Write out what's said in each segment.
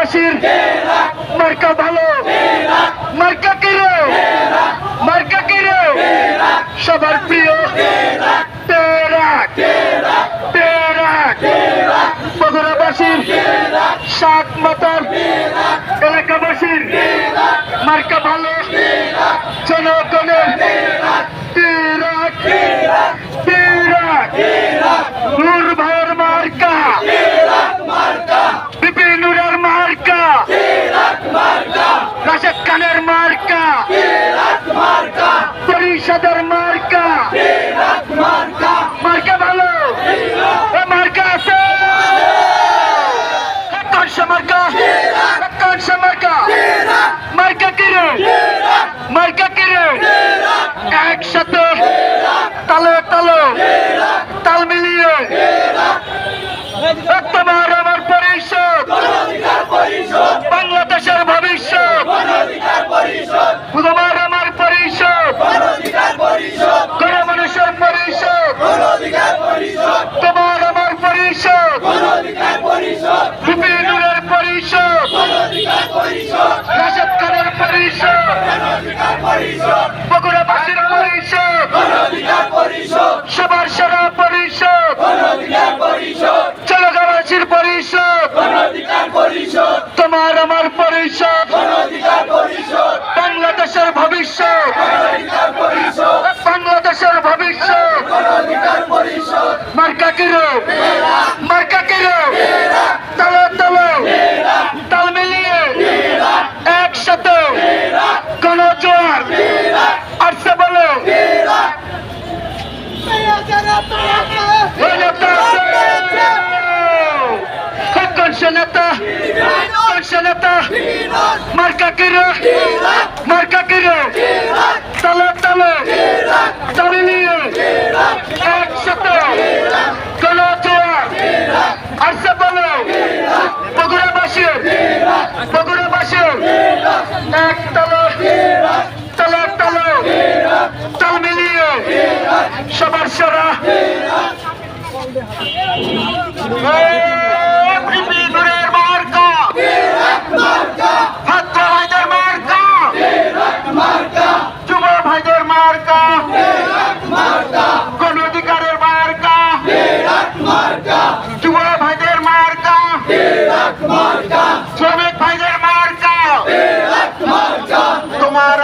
বগুড়াবাসীর মার্কা ভালো। মার্কা কিরে মার্কা কিরে সবার প্রিয় এলাকাবাসীর মার্কা ভালো। জনগণের ভাইয়ের মার্কা বিপিনুরের মার্কা রাশেদ খানের মার্কা পরিষদের মার্কা মার্কা ভালো এ মার্কা আছে কনসা মার্কা কনসা মার্কা মার্কা কিরে মার্কা কিরে একসাথে তালে তালে তাল মিলিয়ে তোমার আমার পরিষদ বাংলাদেশের ভবিষ্যৎ তোমার আমার পরিষদ কোন মানুষের পরিষদ তোমার আমার পরিষদ বিপিনুরের পরিষদ রাশেদ খানের পরিষদ বগুড়াবাসীর পরিষদ সবার সেরা পরিষদ চলগাবাসীর পরিষদ তোমার আমার পরিষদ বাংলাদেশের ভবিষ্যৎ বাংলাদেশের ভবিষ্যৎ মার্কা কিরো মার্কা কিরো তালে তালে তাল মিলিয়ে একসাথে কোন জোয়ার আসছে বলো ওই নেতা আছে। কোন সে নেতা। নেতা। মার্কা কিরো? মার্কা কিরো? তালে তালে। তাল মিলিয়ে একসাথে কোন জোয়ার আসছে বলো, বগুড়াবাসীর বগুড়াবাসীর, এক তলো তলো তলো তাল মিলিয়ে সবার সেরা বিপিনুরের মার্কা ছাত্র ভাইদের মার্কা যুব ভাইদের মার্কা গণ অধিকারের মার্কা যুব ভাইদের মার্কা শ্রমিক ভাইদের মার্কা তোমার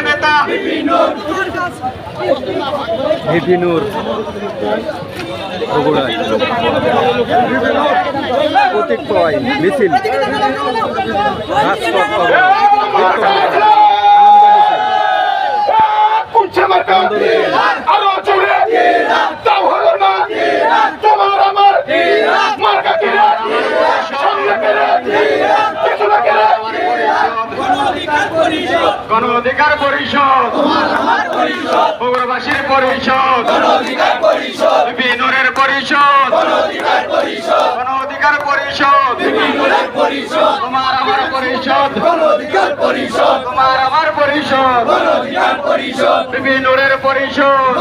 নেতা ভিপিনুর বগুড়ায় প্রতীক ক্রয় মিছিল রাজপথ অবরোধ। কুচ্ছে মার্কা আরও জোরে তাও হলো না তোমার আমার মার্কা কিরে সামনে কিরে পেছনে কিরে গণ অধিকার পরিষদ। বগুড়াবাসীর পরিষদ। বিনোরের পরিষদ। গণ অধিকার পরিষদ। তোমার আমার পরিষদ। তোমার আমার পরিষদ। বিনোরের পরিষদ।